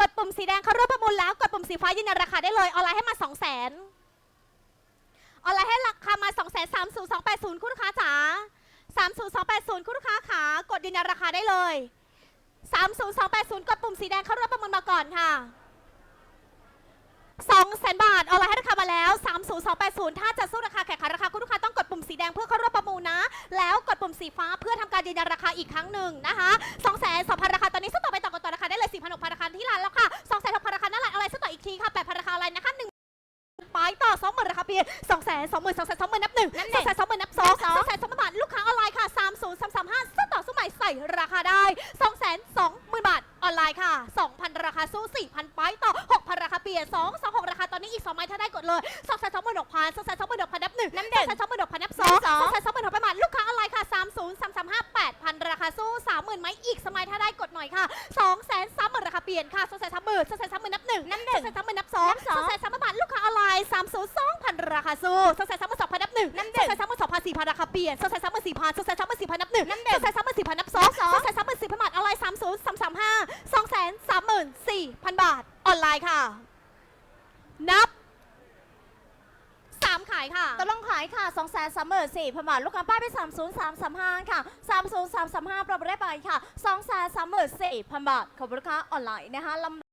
กดปุ่มสีแดงเข้าร่วมประมูลแล้ว กดปุ่มสีฟ้ายืนยันราคาได้เลย ออนไลน์ให้มา 2 0 0 0 0 0ออนไลน์ให้ราคามา 2 3 0 2 8 0 คุณลูกค้าจ๋า30280 คุณลูกค้าขากดยืนยันราคาได้เลย 30280 กดปุ่มสีแดงเข้าร่วมประมูลมาก่อนค่ะ2แสนบาทออนไลน์ให้ราคามาแล้ว 30280 ถ้าจะสู้ราคาแข่งขันราคาคุณลูกค้าต้องกดปุ่มสีแดงเพื่อเข้าร่วมประมูลนะ แล้วกดปุ่มสีฟ้าเพื่อทำการยืนยันราคาอีกครั้งหนึ่งนะคะ ค่ะ8,000ราคาอะไรนะคะ1ไปต่อ2 0,000ราคาเพียสองแสนสองหมื่นสองแสนสองหมื่นนับหนึ่งสองแสนสองหมื่นนับสองสองแสนสองหมื่นบาทลูกค้าออนไลน์ค่ะสามศูนย์สามสามห้าสู้ต่อสู้ใหม่ใส่ราคาได้สองแสนสองหมื่นบาทออนไลน์ค่ะสองพันราคาสู้สี่พันไปต่อหกพันราคาเปลี่ยนสองสองหกราคาตอนนี้อีกสองไม้ถ้าได้กดเลยสองแสนสองหมื่นหกพันสองแสนสองหมื่นหกพันนับหนึ่งน้ำหนึ่งสองแสนสองหมื่นหกพันนับสองนับสองสองแสนสองหมื่นหกพันบาทลูกค้าออนไลน์ค่ะสามศูนย์สามสามห้าแปดพันราคาสู้สามหมื่นไม้อีกสมัยถ้าได้กดหน่อยค่ะสองแสนสามหมื่นราคาเปลี่ยนค่ะสองแสนสามหมื่นสองแสนสามหมื่นนับหนึ่งน้ำหนึ่งสองแสนสามหมื่นนับส องนับสองสองแสนสามหมื่นบาทลูกค้าออนไลน์สามศูนย์สองพันราคาสู้สองแสนสามหมื่นสองพันนับหนึ่งน้ำหสนึ่องงแสนสามหมื่นสองพันสี่พันราคาเปลี่ยนสองแสนสามหมื่นสี่พันสองแสนสามหมื่นสี่พันนับหนึ่งน้ำหนึ่สงองแสนสามหมื่นสี่พันนับสองสองสองแสนสามหมื่นสี่พันบาทออนไลน์สามศูนย์สามสามห้าสองแสนสามหมื่นสี่พันบาทออนไลน์ค่ะ นับสามขายค่ะตกลงขายค่ะ2 3 4 0 0 0บาทลูกค้าป้ายไป 30335 ค่ะ 30335ปรับได้ไปค่ะ 2 3 4 0 0 0 บาท ขอบคุณลูกค้าออนไลน์นะคะลำ